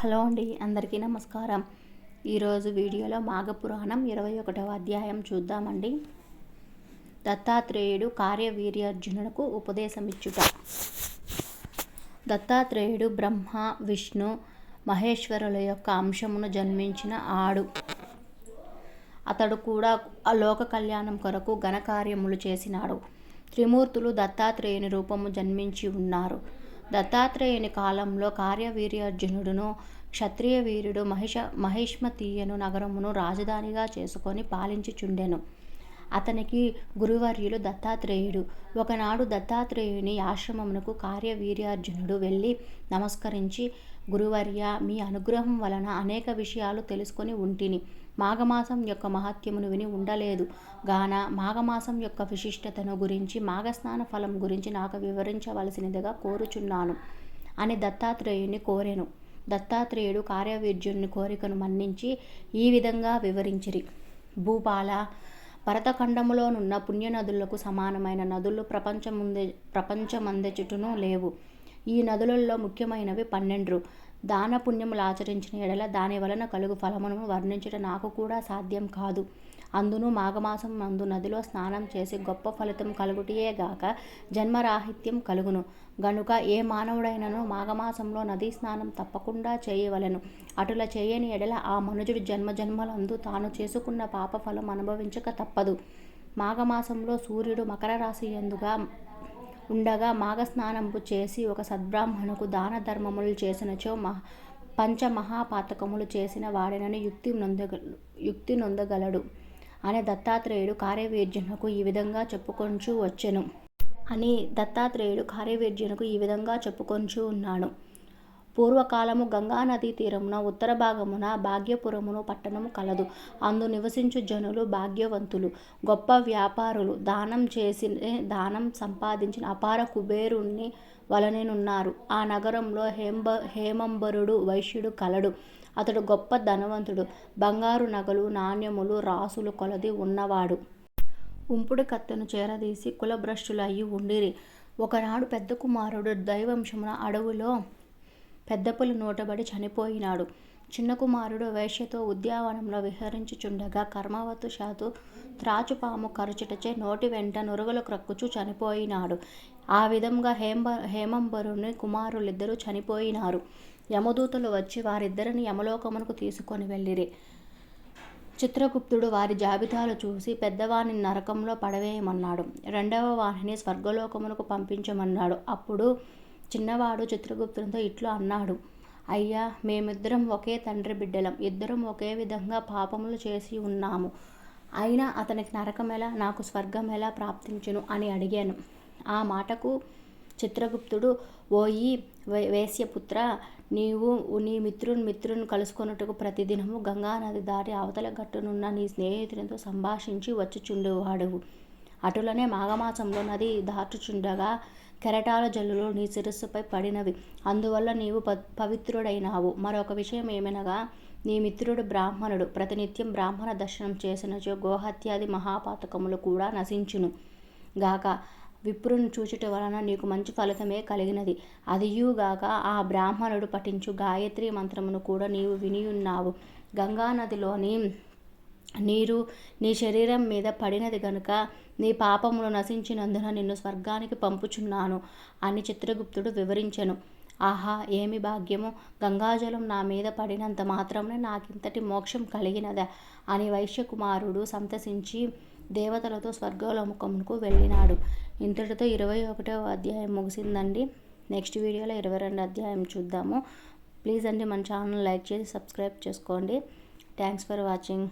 Hello అండి అందరికీ నమస్కారం. ఈరోజు వీడియోలో మాఘపురాణం ఇరవై ఒకటవ అధ్యాయం చూద్దామండి. దత్తాత్రేయుడు కార్యవీర్యార్జునులకు ఉపదేశమిచ్చుట. దత్తాత్రేయుడు బ్రహ్మ విష్ణు మహేశ్వరుల యొక్క అంశమును జన్మించిన ఆడు. అతడు కూడా లోక కళ్యాణం కొరకు ఘనకార్యములు చేసినాడు. త్రిమూర్తులు దత్తాత్రేయుని రూపము జన్మించి ఉన్నారు. దత్తాత్రేయుని కాలంలో కార్యవీర్యార్జునుడును క్షత్రియ వీరుడు మహిష మహిష్మతీయను నగరమును రాజధానిగా చేసుకొని పాలించుచుండెను. అతనికి గురువర్యులు దత్తాత్రేయుడు. ఒకనాడు దత్తాత్రేయుని ఆశ్రమమునకు కార్యవీర్యార్జునుడు వెళ్ళి నమస్కరించి గురువర్య మీ అనుగ్రహం వలన అనేక విషయాలు తెలుసుకొని ఉంటిని. మాఘమాసం యొక్క మహత్యమును విని ఉండలేదు. గాన మాఘమాసం యొక్క విశిష్టతను గురించి మాఘస్నాన ఫలం గురించి నాకు వివరించవలసినదిగా కోరుచున్నాను అని దత్తాత్రేయుని కోరెను. దత్తాత్రేయుడు కార్యవీర్జుని కోరికను మన్నించి ఈ విధంగా వివరించిరి. భూపాల భరతఖండములోనున్న పుణ్యనదులకు సమానమైన నదులు ప్రపంచముందే ప్రపంచమందెచుటను లేవు. ఈ నదులలో ముఖ్యమైనవి పన్నెండు దాన పుణ్యములు ఆచరించిన ఎడల దాని వలన కలుగు ఫలమును వర్ణించుట నాకు కూడా సాధ్యం కాదు. అందును మాఘమాసం నందు నదిలో స్నానం చేసి గొప్ప ఫలితం కలుగుటయే గాక జన్మరాహిత్యం కలుగును. గనుక ఏ మానవుడైనను మాఘమాసంలో నదీ స్నానం తప్పకుండా చేయవలెను. అటుల చేయని ఎడల ఆ మనుజుడు జన్మజన్మలందు తాను చేసుకున్న పాప ఫలం అనుభవించక తప్పదు. మాఘమాసంలో సూర్యుడు మకర రాశి ఎందుగా ఉండగా మాఘస్నానంపు చేసి ఒక సద్బ్రాహ్మణుకు దాన ధర్మములు చేసినచో మహ పంచమహాపాతకములు చేసిన వాడినని యుక్తి నొందగ యుక్తి నొందగలడు. అనే దత్తాత్రేయుడు కార్యవీర్జునకు ఈ విధంగా చెప్పుకొంచు వచ్చెను. అని దత్తాత్రేయుడు కార్యవీర్జునకు ఈ విధంగా చెప్పుకొంచు ఉన్నాడు. పూర్వకాలము గంగానదీ తీరమున ఉత్తర భాగమున భాగ్యపురమును పట్టణము కలదు. అందు నివసించు జనులు భాగ్యవంతులు. గొప్ప వ్యాపారులు దానం చేసి దానం సంపాదించిన అపార కుబేరుణ్ణి వలనేనున్నారు. ఆ నగరంలో హేంబ హేమంబరుడు వైశ్యుడు కలడు. అతడు గొప్ప ధనవంతుడు. బంగారు నగలు నాణ్యములు రాసులు కొలది ఉన్నవాడు. ఉంపుడు కత్తెను చేరదీసి కులభ్రష్టులు అయి ఉండిరి. ఒకనాడు పెద్ద కుమారుడు దైవంశమున అడవిలో పెద్దపులి నోటబడి చనిపోయినాడు. చిన్న కుమారుడు వేశ్యతో ఉద్యావనంలో విహరించుచుండగా కర్మవశాత్తు త్రాచుపాము కరుచుటచే నోటి వెంట నురుగులు క్రక్కుచు చనిపోయినాడు. ఆ విధంగా హేమ హేమంబరుని కుమారులిద్దరూ చనిపోయినారు. యమదూతలు వచ్చి వారిద్దరిని యమలోకమునకు తీసుకొని వెళ్ళిరి. చిత్రగుప్తుడు వారి జాబితాలు చూసి పెద్దవాని నరకంలో పడవేయమన్నాడు. రెండవ వాణిని స్వర్గలోకమునకు పంపించమన్నాడు. అప్పుడు చిన్నవాడు చిత్రగుప్తునితో ఇట్లు అన్నాడు. అయ్యా మేమిద్దరం ఒకే తండ్రి బిడ్డలం. ఇద్దరం ఒకే విధంగా పాపములు చేసి ఉన్నాము. అయినా అతనికి నరకమెలా నాకు స్వర్గం ఎలా ప్రాప్తించును అని అడిగాను. ఆ మాటకు చిత్రగుప్తుడు ఓయి వేశ్యపుత్ర నీవు నీ మిత్రుని మిత్రుని కలుసుకొనుటకు ప్రతిదినము గంగానది దాటి అవతల గట్టునున్న నీ స్నేహితునితో సంభాషించి వచ్చుచుండేవాడు అటులనే మాఘమాసంలో నది దాటుచుండగా కెరటాల జల్లులు నీ శిరస్సుపై పడినవి. అందువల్ల నీవు ప పవిత్రుడైనావు. మరొక విషయం ఏమనగా నీ మిత్రుడు బ్రాహ్మణుడు. ప్రతినిత్యం బ్రాహ్మణ దర్శనం చేసినచో గోహత్యాది మహాపాతకములు కూడా నశించును. గాక విప్రును చూచుట వలన నీకు మంచి ఫలితమే కలిగినది. అదియుగాక ఆ బ్రాహ్మణుడు పఠించు గాయత్రి మంత్రమును కూడా నీవు వినియున్నావు. గంగానదిలోని నీరు నీ శరీరం మీద పడినది గనుక నీ పాపములు నశించినందున నిన్ను స్వర్గానికి పంపుచున్నాను అని చిత్రగుప్తుడు వివరించెను. ఆహా ఏమి భాగ్యము? గంగాజలం నా మీద పడినంత మాత్రమే నాకింతటి మోక్షం కలిగినదా? అని వైశ్యకుమారుడు సంతసించి దేవతలతో స్వర్గలోముఖమునకు వెళ్ళినాడు. ఇంతటితో ఇరవై ఒకటవ అధ్యాయం ముగిసిందండి. నెక్స్ట్ వీడియోలో ఇరవై రెండు అధ్యాయం చూద్దాము. ప్లీజ్ అండి మన ఛానల్ లైక్ చేసి సబ్స్క్రైబ్ చేసుకోండి. Thanks for watching.